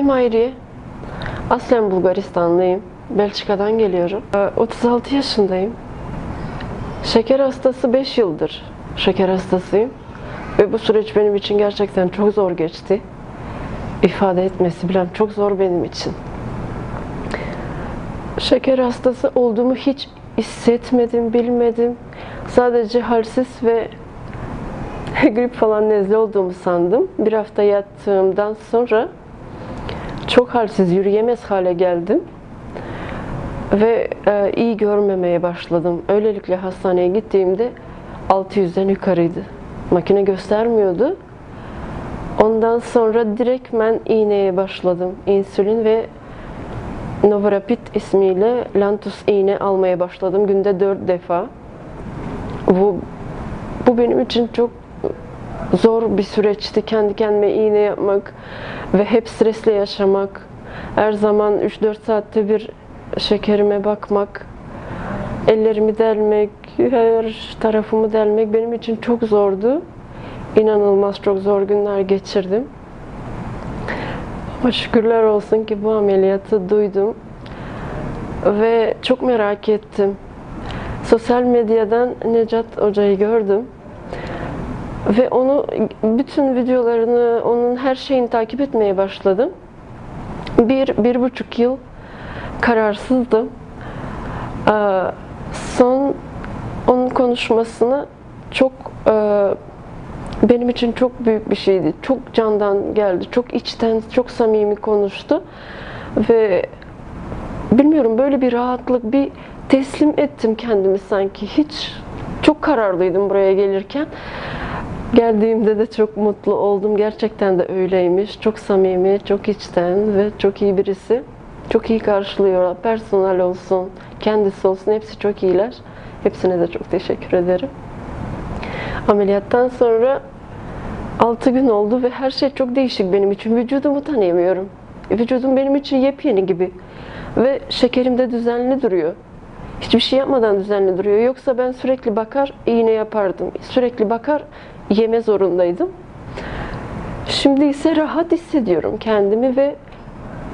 İsmim Hayriye. Aslen Bulgaristanlıyım. Belçika'dan geliyorum. Ee, 36 yaşındayım. Şeker hastası 5 yıldır şeker hastasıyım. Ve bu süreç benim için gerçekten çok zor geçti. İfade etmesi bile çok zor benim için. Şeker hastası olduğumu hiç hissetmedim, bilmedim. Sadece halsiz ve grip falan nezle olduğumu sandım. Bir hafta yattığımdan sonra çok halsiz, yürüyemez hale geldim. Ve e, iyi görmemeye başladım. Öylelikle hastaneye gittiğimde 600'den yukarıydı. Makine göstermiyordu. Ondan sonra direktmen iğneye başladım. İnsülin ve Novorapid ismiyle Lantus iğne almaya başladım. Günde 4 defa. Bu, bu benim için çok zor bir süreçti. Kendi kendime iğne yapmak ve hep stresle yaşamak. Her zaman 3-4 saatte bir şekerime bakmak, ellerimi delmek, her tarafımı delmek benim için çok zordu. İnanılmaz çok zor günler geçirdim. Ama şükürler olsun ki bu ameliyatı duydum ve çok merak ettim. Sosyal medyadan Necat Hoca'yı gördüm. Ve onu bütün videolarını, onun her şeyini takip etmeye başladım. Bir, bir buçuk yıl kararsızdım. Ee, son onun konuşmasını çok e, benim için çok büyük bir şeydi. Çok candan geldi, çok içten, çok samimi konuştu. Ve bilmiyorum böyle bir rahatlık, bir teslim ettim kendimi sanki. Hiç çok kararlıydım buraya gelirken. Geldiğimde de çok mutlu oldum. Gerçekten de öyleymiş. Çok samimi, çok içten ve çok iyi birisi. Çok iyi karşılıyorlar. Personel olsun, kendisi olsun hepsi çok iyiler. Hepsine de çok teşekkür ederim. Ameliyattan sonra 6 gün oldu ve her şey çok değişik benim için. Vücudumu tanıyamıyorum. Vücudum benim için yepyeni gibi. Ve şekerim de düzenli duruyor. Hiçbir şey yapmadan düzenli duruyor. Yoksa ben sürekli bakar iğne yapardım. Sürekli bakar yeme zorundaydım. Şimdi ise rahat hissediyorum kendimi ve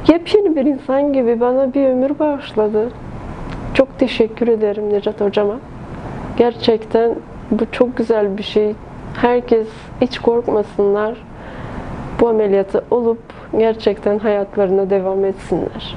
yepyeni bir insan gibi bana bir ömür bağışladı. Çok teşekkür ederim Necat Hocama. Gerçekten bu çok güzel bir şey. Herkes hiç korkmasınlar. Bu ameliyatı olup gerçekten hayatlarına devam etsinler.